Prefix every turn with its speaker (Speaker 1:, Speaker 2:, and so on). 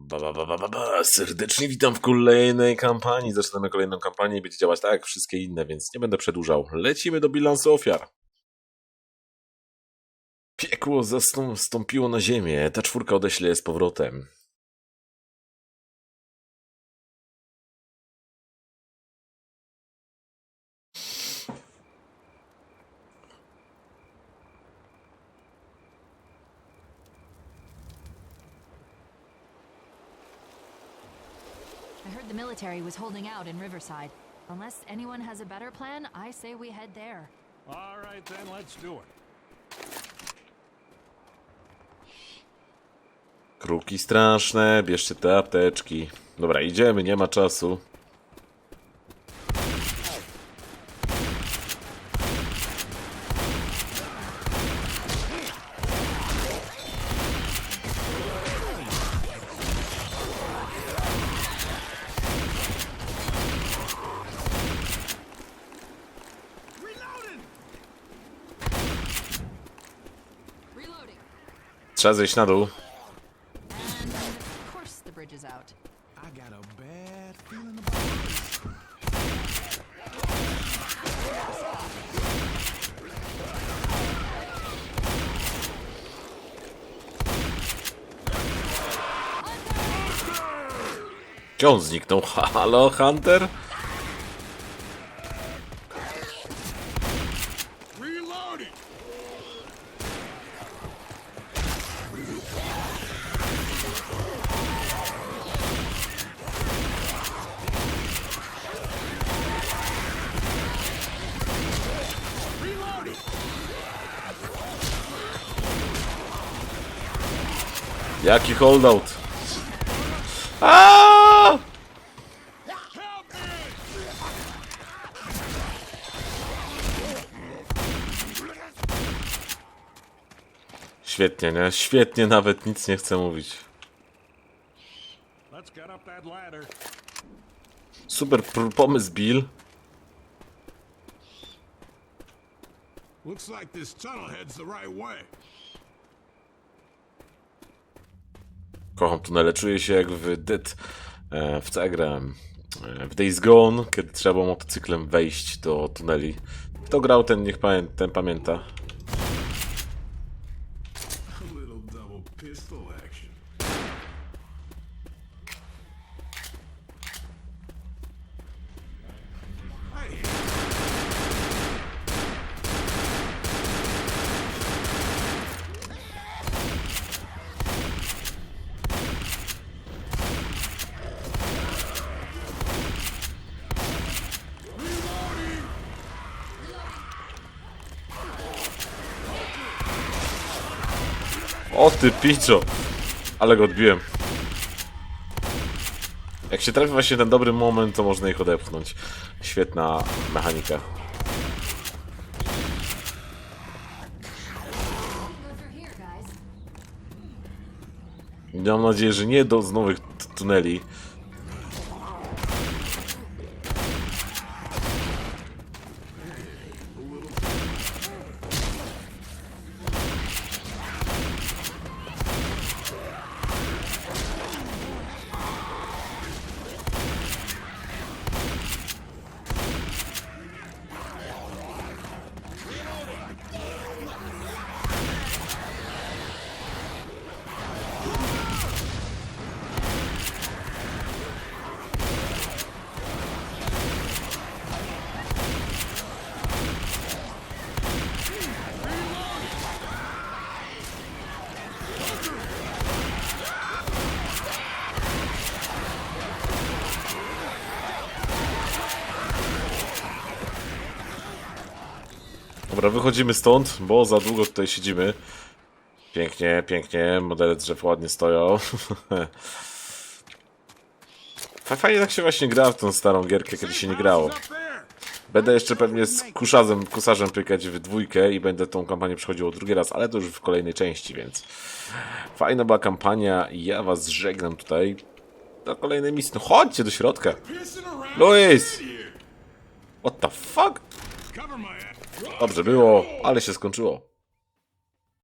Speaker 1: Ba, ba, ba, ba, ba. Serdecznie witam w kolejnej kampanii. Zaczynamy kolejną kampanię i będzie działać tak jak wszystkie inne, więc nie będę przedłużał. Lecimy do bilansu ofiar. Piekło zastąpiło na ziemię. Ta czwórka odeślę je z powrotem.
Speaker 2: Heard the military was holding out in Riverside. Unless anyone has a better plan, I say we head there.
Speaker 3: All right, then let's do it.
Speaker 1: Kruki straszne, bierzcie te apteczki. Dobra, idziemy, nie ma czasu. Trzeba zejść na dół. Gdzie on zniknął? Halo, Hunter? Jaki holdout? Aaaa! Świetnie, nie? Świetnie, nawet nic nie chcę mówić. Super pomysł, Bill.
Speaker 3: Looks like this tunnel heads the right way.
Speaker 1: Kocham tunele, czuję się jak w Dead, e, w co? E, w Days Gone, kiedy trzeba motocyklem wejść do tuneli. Kto grał, ten niech pamię ten pamięta. O ty piczo! Ale go odbiłem. Jak się trafi właśnie ten dobry moment, to można ich odepchnąć. Świetna mechanika. Mam nadzieję, że nie do z nowych tuneli. Dobra, wychodzimy stąd, bo za długo tutaj siedzimy. Pięknie, pięknie, modele drzew ładnie stoją. Fa- Fajnie tak się właśnie gra w tą starą gierkę, kiedy się nie grało. Będę jeszcze pewnie z kuszazem, kusarzem pykać w dwójkę i będę tą kampanię przechodził drugi raz, ale to już w kolejnej części, więc fajna była kampania i ja was żegnam tutaj do kolejnej misji. No chodźcie do środka. Luis! What the fuck? Dobrze było, ale się skończyło.